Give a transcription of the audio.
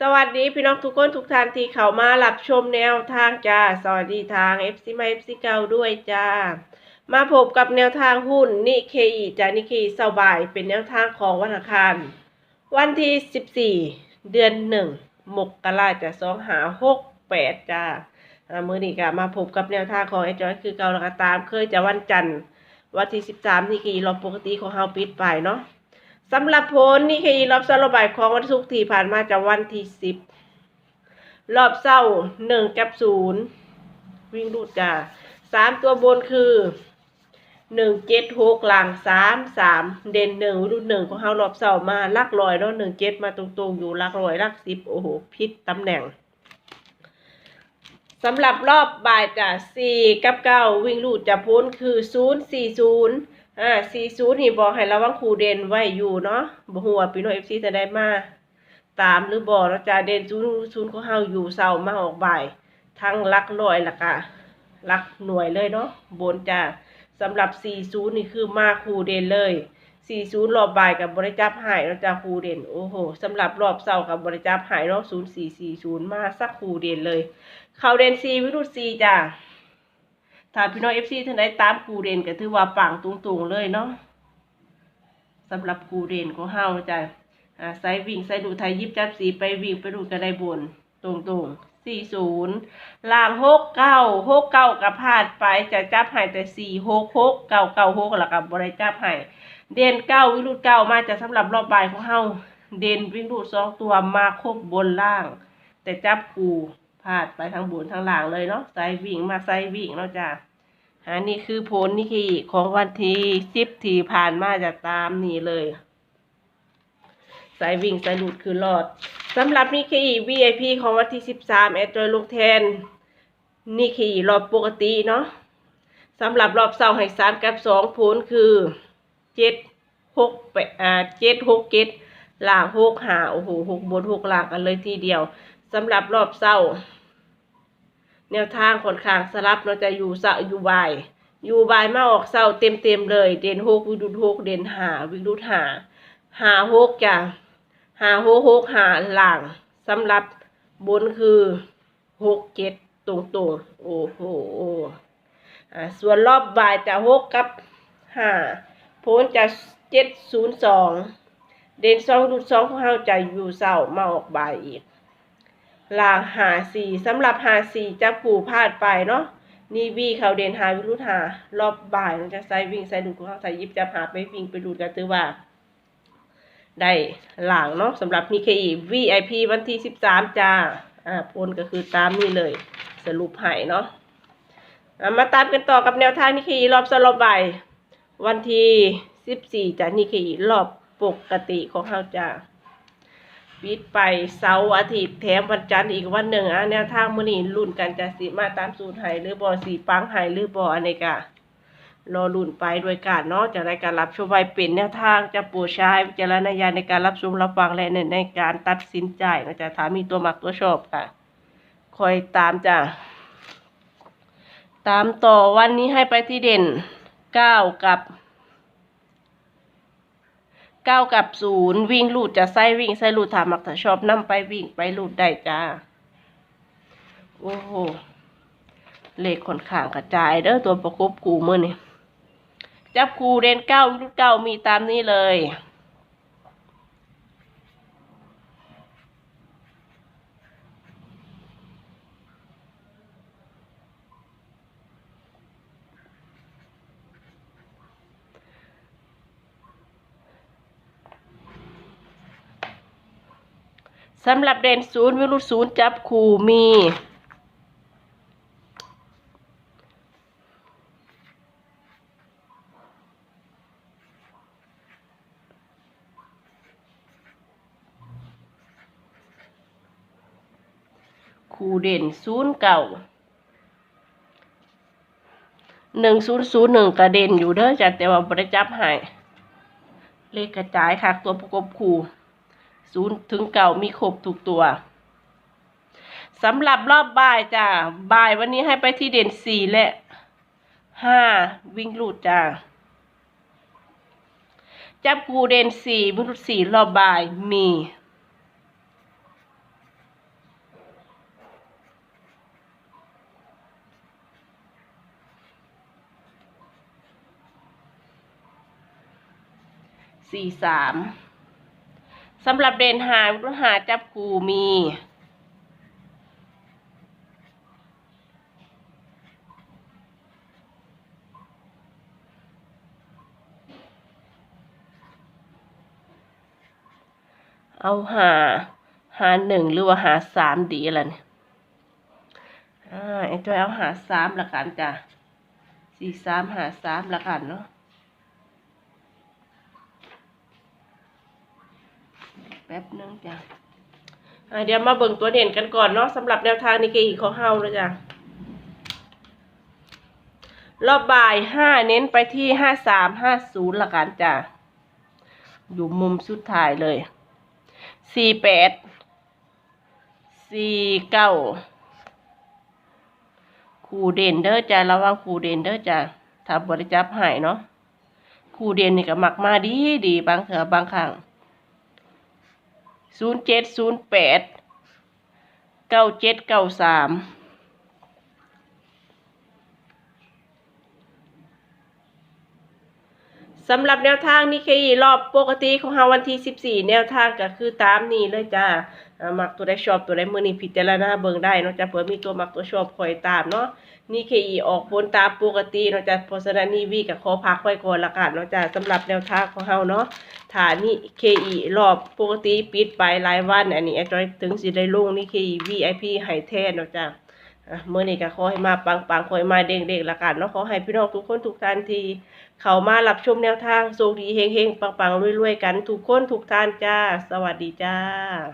สวัสดีพี่น้องทุกคนทุกท่านที่เข้ามารับชมแนวทางจ้า สวัสดีทาง FC มา FC เก่าด้วยจ้า มาพบกับแนวทางหุ้นนิเคอีจ้านิเคอีสบายเป็นแนวทางของวันอังคารวันที่ 14 เดือน1มกราจะสองหาหกแปดจ้ามือนี้ก็มาพบกับแนวทางของไอจอยคือเก่าแล้วก็ตาม เคยจะวันจันทร์วันที่ 13 นิเคอีรอบปกติของเฮาปิดไปเนาะ สำหรับผลนี่คือรอบเศร้ารอบบ่ายของวันศุกร์ที่ผ่านมาจากวันที่สิบรอบเศร้าหนึ่งกับศูนย์วิ่งรูดจ้าสามตัวบนคือหนึ่งเจ็ดหกหลังสามสามเด่นหนึ่งรูดหนึ่งของเขารอบเศร้ามาลักลอยเนาะหนึ่งเจ็ดมาตรงๆอยู่ลักลอยลักสิบโอ้โหพิษตำแหน่งสำหรับรอบบ่ายจ้ะสี่กับเก้าวิ่งรูดจะพ้นคือศูนย์สี่ศูนย์ อ่าสี่ศูนย์นี่บอกให้ระวังครูเด่นไว้อยู่เนาะบ่หัวพี่น้องเอฟซีจะได้มาตามหรือบ่เราจะเด่นศูนย์ศูนย์ของเฮาอยู่เสาร์มาออกบ่าย ทั้งลักลอยละกะลักหน่วยเลยเนาะบนจ้าสำหรับ 40 นี่คือมาครูเด่นเลย 40 รอบบ่ายกับบริจับหายเราจะครูเด่นโอ้โหสำหรับรอบเสาร์กับบริจับหายเนาะ0440 มาสักครูเด่นเลย เขาเด่น4วิรุต4จ้า ถ้าพี่น้องเอฟซีท่านใดตามครูเด่นก็ถือว่าปังตุงๆเลยเนาะสำหรับครูเด่นของเฮาจ้ะอ่าใส่วิ่งใส่ดูไทยยิบจับสีไปวิ่งไปดูก็ได้บนตรงๆสี่ศูนย์ล่างหกเก้าหกเก้ากับพาดไปจะจับให้แต่สี่หกหกเก้าเก้าหกแล้วกับบริจับให้เด่นเก้าวิรุตเก้ามาจากสำหรับรอบบ่ายของเฮาเด่นวิ่งรูดสองตัวมาครบบนล่าง แต่จับครู พาดไปทางบนทางหล่างเลยเนาะใส่วิ่งมาใส่วิ่งเนาะจ้ะอันนี้คือผลนี่คือของวันที่สิบที่ผ่านมาจะตามนี่เลยสายวิ่งสายหลุดคือรอดสำหรับนี่คือ VIP ของวันที่สิบสามแอดจอยลงแทนนี่คือรอบปกติเนาะสำหรับรอบเสาร์ให้สามกับสองผลคือเจ็ดหกแปดอ่าเจ็ดหกเจ็ดล่างหกหาโอ้โหหกบนหกหลางกันเลยทีเดียวสำหรับรอบเสาร์ แนวทางค่อนข้างสลับเราจะอยู่เสะอยู่บ่าย อยู่บ่ายมาออกเศร้าเต็มเต็มเลย เด่นหกวิดุดหกเด่นหาวิดุดหาหาหกจ้ะหาหกหกหาหลังสำหรับบนคือหกเจ็ดตรงตรงโอ้โหอ่าส่วนรอบบ่ายจะหกกับห้าโพนจะเจ็ดศูนย์สองเด่นสองดุดสองของเราจะอยู่เศร้ามาออกบ่ายอีก หลางหาสี่สำหรับหาสี่จะผูพลาดไปเนาะนี่วีเขาเด่นหาวิรุธหารอบบ่ายมันจะใส่วิ่งใส่ดูดของเขาใส่ยิบจะหาไปวิ่งไปดูดกันตือว่า ได้หลังเนาะสำหรับนี่คือ VIP วันที่สิบสามจ้าอ่าพลก็คือตามนี่เลย สรุปให้เนาะมาตามกันต่อกับแนวทางนี่คือรอบสรอบบ่ายวันที่สิบสี่จ้านี่คือรอบปกติของเขาจ้า ปิดไปเสาร์อาทิตย์แถมวันจันทร์อีกวันหนึ่งอะแนวทางมื้อนี้ลุ้นกันจะสิมาตามสูตรไห้หรือบ่สีปังไห้หรือบ่อันนี้ก็รอลุ้นไปด้วยกันเนาะจะได้การรับชมไว้เป็นแนวทางจะปรดใช้วิจารณญาณในการรับชมรับฟังและในในการตัดสินใจนะจ๊ะถามีตัวมักตัวชอบค่ะคอยตามจ้ะตามต่อวันนี้ให้ไปที่เด่นเก้ากับ เก้ากับศูนย์วิ่งลูดจะไส้วิ่งไส้ลูดถามมักถ้าชอบนํไปวิ่งไปลูดได้จ้า โอ้โหเลขค่อนข้างกระจายเด้อตัวประกบกูมือนี่จับกูเดนเก้าลูดเก้ามีตามนี้เลย สำหรับเด่นศูนย์วิรุตศูนย์จับคู่มีคู่เด่นศูนย์เก่าหนึ่งศูนย์ศูนย์หนึ่งกระเด็นอยู่เด้อจ้ะแต่ว่าบริจับหายเลขกระจายค่ะตัวประกบคู่ ศูนย์ถึงเก่ามีครบถูกตัวสำหรับรอบบ่ายจ้าบ่ายวันนี้ให้ไปที่เด่นสี่และห้าวิ่งลูดจ้าจับกูเด่นสี่วิ่งลูดสี่รอบบ่ายมีสี่สาม สำหรับเด่นหาวิหาจับคูมีเอาหาหาหนึ่งหรือว่าหาสามดีอะไรเนี่ยอ่าไอ้ตัวเอาหาสามละกันจ้ะสี่สามหาสามละกันเนาะ แป๊บนึงจ้ะเดี๋ยวมาเบิ่งตัวเด่นกันก่อนเนาะสำหรับแนวทางนิกเกอีของเฮาเลยจ้ะรอบบ่ายห้าเน้นไปที่ห้าสามห้าศูนย์ละกันจ้ะอยู่มุมสุดท้ายเลยสี่แปดสี่เก้าคูเด่นเด้อจ้ะระวังคูเด่นเด้อจ้ะถ้าบริจับหายเนาะคูเด่นนี่ก็มักมาดีดีบางเถอบางครั้ง ศูนย์เจ็ดศูนย์แปดเก้าเจ็ดเก้าสาม สำหรับแนวทางนี่คือรอบปกติของเฮาวันที่ 14 แนวทางก็คือตามนี้เลยจ้ามักตัวได้ชอบตัวได้มือนี้พิจารณาเบิ่งได้เนาะจ้ะเผื่อมีตัวมักตัวชอบคอยตามเนาะนี่คือออกผลตามปกติเนาะจ้ะเพราะฉะนั้นนี่วีก็ขอพักไว้ก่อนละกันเนาะจ้ะสำหรับแนวทางของเฮาเนาะฐานนี่ KE รอบปกติปิดไปรายวัน อันนี้ไอ้จอยถึงสิได้ลงนี่ KE VIP ให้แทนเนาะจ้ะอะ เมื่อนี้ก็ขอให้มาปังปังๆขอให้มาเด้งเด้งละกันเนาะขอให้พี่น้องทุกคนทุกท่านที่เข้ามารับชมแนวทางโชคดีเฮงๆปังปังๆรวยๆกันทุกคนทุกท่านจ้า สวัสดีจ้า